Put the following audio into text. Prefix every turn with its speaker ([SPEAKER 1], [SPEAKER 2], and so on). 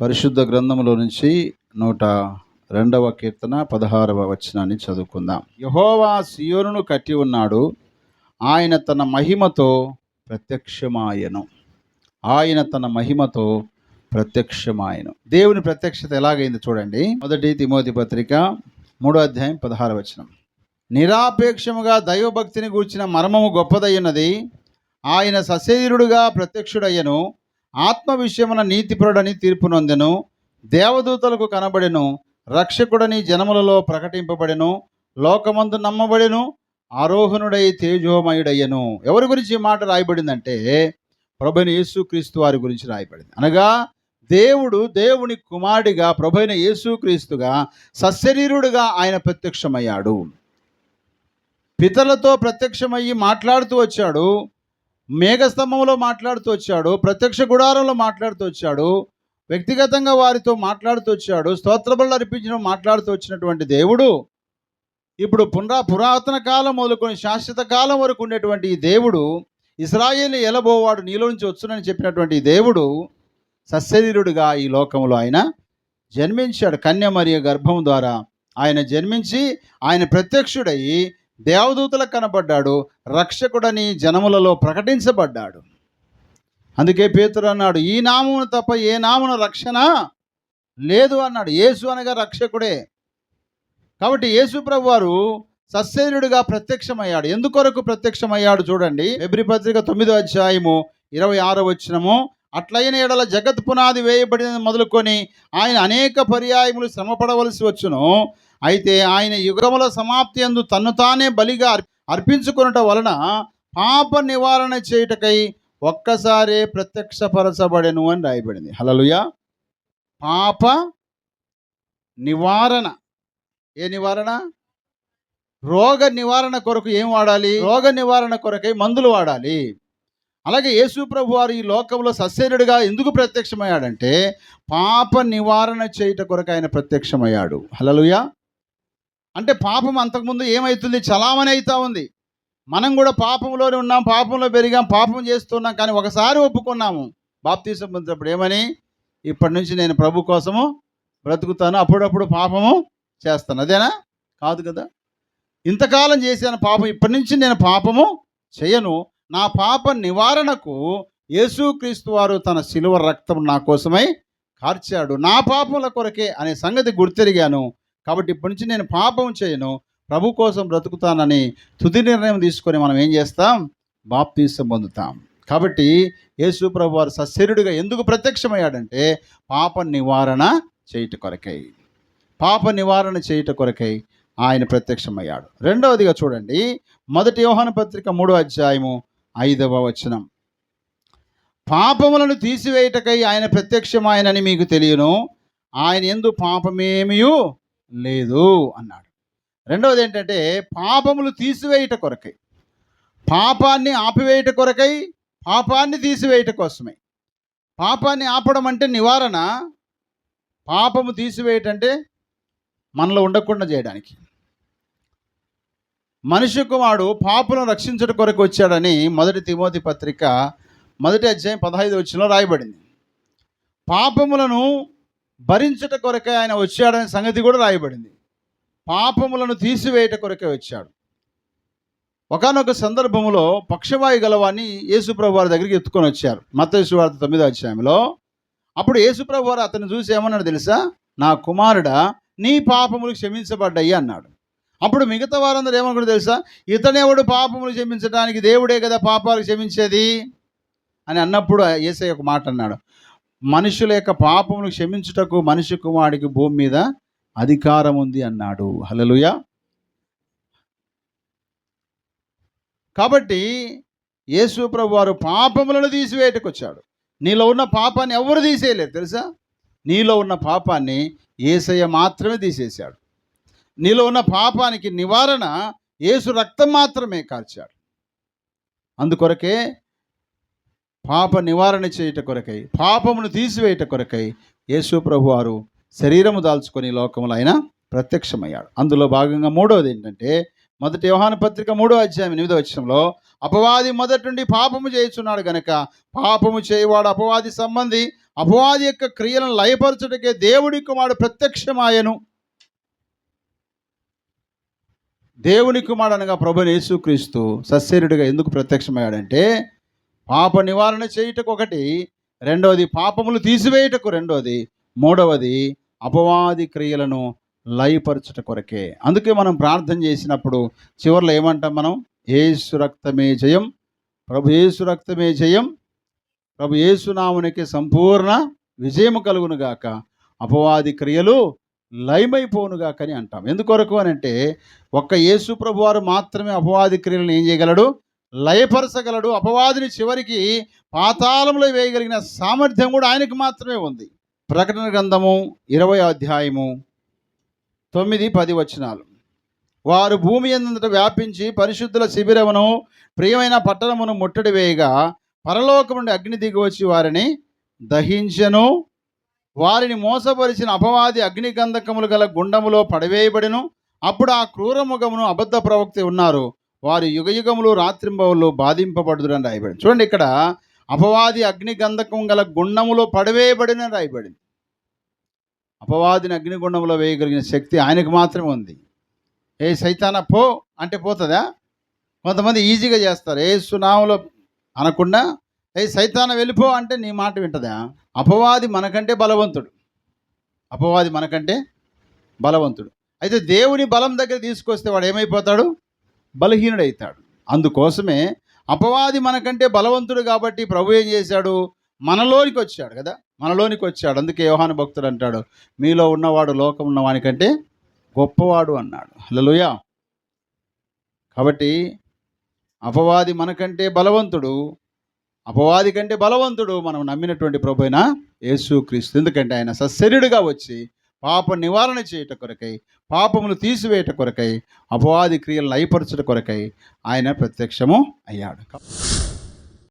[SPEAKER 1] పరిశుద్ధ గ్రంథంలో నుంచి నూట రెండవ కీర్తన పదహారవ వచనాన్ని చదువుకుందాం. యహోవా సియోనును కట్టి ఉన్నాడు. ఆయన తన మహిమతో ప్రత్యక్షమాయను. ఆయన తన మహిమతో ప్రత్యక్షమాయను. దేవుని ప్రత్యక్షత ఎలాగైంది చూడండి. మొదటి తిమోతి పత్రిక మూడో అధ్యాయం పదహార వచనం. నిరాపేక్షముగా దైవభక్తిని గూర్చిన మర్మము గొప్పదయ్యున్నది. ఆయన సశరీరుడుగా ప్రత్యక్షుడయ్యను. ఆత్మ విషయమున నీతిపరుడని తీర్పు నొందెను దేవదూతలకు కనబడెను రక్షకుడని జనములలో ప్రకటింపబడెను లోకమందు నమ్మబడెను ఆరోహణుడై తేజోమయుడయ్యను. ఎవరి గురించి మాట రాయబడిందంటే ప్రభుని యేసుక్రీస్తు వారి గురించి రాయబడింది. అనగా దేవుడు దేవుని కుమారుడిగా ప్రభైన యేసుక్రీస్తుగా సశరీరుడుగా ఆయన ప్రత్యక్షమయ్యాడు. పితలతో ప్రత్యక్షమయ్యి మాట్లాడుతూ వచ్చాడు. మేఘస్తంభంలో మాట్లాడుతూ వచ్చాడు ప్రత్యక్ష గుడారంలో మాట్లాడుతూ వచ్చాడు వ్యక్తిగతంగా వారితో మాట్లాడుతూ వచ్చాడు స్తోత్రబలు అర్పించడం మాట్లాడుతూ వచ్చినటువంటి దేవుడు ఇప్పుడు పునరా పురాతన కాలం మొదలుకొని శాశ్వత కాలం వరకు ఉండేటువంటి ఈ దేవుడు ఇస్రాయేల్ని ఎలబోవాడు నీలో నుంచి వచ్చునని చెప్పినటువంటి దేవుడు సశరీరుడుగా ఈ లోకంలో ఆయన జన్మించాడు. కన్య మరియు గర్భం ద్వారా ఆయన జన్మించి ఆయన ప్రత్యక్షుడయి దేవదూతలకు కనబడ్డాడు రక్షకుడని జనములలో ప్రకటించబడ్డాడు. అందుకే పేతురు అన్నాడు ఈ నామును తప్ప ఏ నామున రక్షణ లేదు అన్నాడు. యేసు అనగా రక్షకుడే. కాబట్టి యేసు ప్రభు వారు సస్సేనుడిగా ప్రత్యక్షమయ్యాడు. ఎందుకొరకు ప్రత్యక్షమయ్యాడు చూడండి. ఎబ్రి పత్రిక తొమ్మిదో అధ్యాయము ఇరవై ఆరో వచ్చినము అట్లయిన ఎడల జగత్ పునాది వేయబడిన మొదలుకొని ఆయన అనేక పర్యాయములు శ్రమపడవలసి వచ్చును. అయితే ఆయన యుగముల సమాప్తి అందు తన్ను తానే బలిగా అర్ప- అర్పించుకొనుట వలన పాప నివారణ చేయుటకై ఒక్కసారే ప్రత్యక్షపరచబడెను అని రాయబడింది. హలలుయ పాప నివారణ. ఏ నివారణ? రోగ నివారణ కొరకు ఏం వాడాలి? రోగ నివారణ కొరకై మందులు వాడాలి. అలాగే యేసు ప్రభు వారు ఈ లోకంలో సస్యనుడిగా ఎందుకు ప్రత్యక్షమయ్యాడంటే పాప నివారణ చేయుట కొరకు ఆయన ప్రత్యక్షమయ్యాడు. హలలుయా అంటే పాపం అంతకుముందు ఏమవుతుంది చలామణి అవుతా ఉంది. మనం కూడా పాపంలోనే ఉన్నాం పాపంలో పెరిగాం పాపం చేస్తున్నాం కానీ ఒకసారి ఒప్పుకున్నాము. బాప్తీసం పొందినప్పుడు ఏమని? ఇప్పటి నుంచి నేను ప్రభు కోసము బ్రతుకుతాను. అప్పుడప్పుడు పాపము చేస్తాను. అదేనా? కాదు కదా? ఇంతకాలం చేశాను పాపం ఇప్పటి నుంచి నేను పాపము చేయను. నా పాప నివారణకు యేసుక్రీస్తు వారు తన శిలువ రక్తం నా కోసమై కార్చాడు. నా పాపముల కొరకే అనే సంగతి గుర్తెరిగాను. కాబట్టి ఇప్పటి నుంచి నేను పాపం చేయను. ప్రభు కోసం బ్రతుకుతానని తుది నిర్ణయం తీసుకొని మనం ఏం చేస్తాం? బాప్తీసం పొందుతాం. కాబట్టి యేసు ప్రభు వారు సశరీరుడిగా ఎందుకు ప్రత్యక్షమయ్యాడంటే పాప నివారణ చేయుట కొరకై. పాప నివారణ చేయుట కొరకై ఆయన ప్రత్యక్షమయ్యాడు. రెండవదిగా చూడండి. మొదటి వ్యవహాన పత్రిక మూడో అధ్యాయము ఐదవ వచనం. పాపములను తీసివేయుటకై ఆయన ప్రత్యక్షమాయనని మీకు తెలియను. ఆయన ఎందు పాపమేమియూ లేదు అన్నాడు. రెండవది ఏంటంటే పాపములు తీసివేయుట కొరకై. పాపాన్ని ఆపివేయుట కొరకై పాపాన్ని తీసివేయుట కోసమే. పాపాన్ని ఆపడం అంటే నివారణ పాపము తీసివేయటంటే మనలో ఉండకుండా చేయడానికి. మనిషి కుమారుడు పాపను రక్షించడం కొరకు వచ్చాడని మొదటి తిమోతి పత్రిక మొదటి అధ్యాయం పదహైదు వచ్చిన రాయబడింది. పాపములను భరించుట కొరకే ఆయన వచ్చాడనే సంగతి కూడా రాయబడింది. పాపములను తీసివేయట కొరకే వచ్చాడు. ఒకనొక సందర్భంలో పక్షవాయు గలవాన్ని యేసుప్రభు వారి దగ్గరికి ఎత్తుకొని వచ్చారు. మత్తయి వార్త తొమ్మిదో అధ్యాయంలో. అప్పుడు యేసుప్రభు వారు అతను చూసి ఏమన్నాడు తెలుసా? నా కుమారుడా నీ పాపములు క్షమించబడ్డాయి అన్నాడు. అప్పుడు మిగతా వారందరూ ఏమనుకుంటారు తెలుసా? ఇతనేవాడు పాపములు క్షమించడానికి దేవుడే కదా పాపాలు క్షమించేది అని అన్నప్పుడు ఏసై ఒక మాట అన్నాడు. మనుషుల యొక్క పాపములు క్షమించుటకు మనిషి కుమారుడికి భూమి మీద అధికారం ఉంది అన్నాడు. హలలుయ కాబట్టి యేసు ప్రభు వారు పాపములను తీసివేయటకు వచ్చాడు నీలో ఉన్న పాపాన్ని ఎవరు తీసేయలేరు తెలుసా? నీలో ఉన్న పాపాన్ని ఏసయ్య మాత్రమే తీసేశాడు. నీలో ఉన్న పాపానికి నివారణ యేసు రక్తం మాత్రమే కార్చాడు అందుకొరకే పాప నివారణ చేయుట కొరకై పాపమును తీసివేయట కొరకై యేసు ప్రభు వారు శరీరము దాల్చుకొని లోకములు ఆయన ప్రత్యక్షమయ్యాడు. అందులో భాగంగా మూడవది ఏంటంటే మొదటి వ్యవహాన పత్రిక మూడో అధ్యాయం ఎనిమిదో వచ్చంలో అపవాది మొదటి నుండి పాపము చేయుచున్నాడు గనక పాపము చేయవాడు అపవాది సంబంధి అపవాది యొక్క క్రియలను లయపరచుటకే దేవుడి కుమారుడు ప్రత్యక్షమాయను. దేవుని కుమారుడు అనగా ప్రభు యేసుక్రీస్తు సస్యరుడిగా ఎందుకు ప్రత్యక్షమయ్యాడంటే పాప నివారణ చేయుటకు ఒకటి రెండవది పాపములు తీసివేయుటకు రెండవది మూడవది అపవాది క్రియలను లయపరచుట కొరకే. అందుకే మనం ప్రార్థన చేసినప్పుడు చివరిలో ఏమంటాం మనం? ఏసు రక్తమే జయం. ప్రభు ఏసు రక్తమే జయం. ప్రభు ఏసునామునికి సంపూర్ణ విజయము కలుగును గాక. అపవాది క్రియలు లయమైపోనుగాక అని అంటాం. ఎందుకొరకు అని అంటే ఒక్క యేసు ప్రభు వారు మాత్రమే అపవాది క్రియలను ఏం చేయగలడు? లయపరచగలడు. అపవాదిని చివరికి పాతాళంలో వేయగలిగిన సామర్థ్యం కూడా ఆయనకు మాత్రమే ఉంది. ప్రకటన గ్రంథము ఇరవై అధ్యాయము తొమ్మిది పది వచనాలు. వారు భూమి ఎందంతట వ్యాపించి పరిశుద్ధుల శిబిరమును ప్రియమైన పట్టణమును ముట్టడి వేయగా పరలోకం నుండి అగ్ని దిగివచ్చి వారిని దహించను. వారిని మోసపరిచిన అపవాది అగ్ని గంధకములు గల గుండములో పడవేయబడిను. అప్పుడు ఆ క్రూరముఖమును అబద్ధ ప్రవక్త ఉన్నారు. వారు యుగయుగములు రాత్రింబవులు బాధింపబడుదురని రాయబడింది. చూడండి ఇక్కడ అపవాది అగ్ని గంధకం గల గుండములో పడవేయబడిన రాయబడింది. అపవాదిని అగ్నిగుండంలో వేయగలిగిన శక్తి ఆయనకు మాత్రమే ఉంది. ఏ సైతాన పో అంటే పోతుందా? కొంతమంది ఈజీగా చేస్తారు. ఏ సునాములో అనకుండా ఏ సైతాన వెళ్ళిపో అంటే నీ మాట వింటదా? అపవాది మనకంటే బలవంతుడు. అపవాది మనకంటే బలవంతుడు. అయితే దేవుని బలం దగ్గర తీసుకొస్తే వాడు ఏమైపోతాడు? బలహీనుడైతాడు. అందుకోసమే అపవాది మనకంటే బలవంతుడు కాబట్టి ప్రభు ఏం చేశాడు? మనలోనికి వచ్చాడు కదా? మనలోనికి వచ్చాడు. అందుకే యోహాను భక్తుడు అంటాడు మీలో ఉన్నవాడు లోకం ఉన్నవానికంటే గొప్పవాడు అన్నాడు. హలోయా కాబట్టి అపవాది మనకంటే బలవంతుడు అపవాది కంటే బలవంతుడు మనం నమ్మినటువంటి ప్రభు అయిన యేసుక్రీస్తు. ఎందుకంటే ఆయన సశరీరుడుగా వచ్చి పాప నివారణ చేయుట కొరకై పాపములు తీసివేయట కొరకై అపవాది క్రియలను లయపరచుట కొరకై ఆయన ప్రత్యక్షము అయ్యాడు.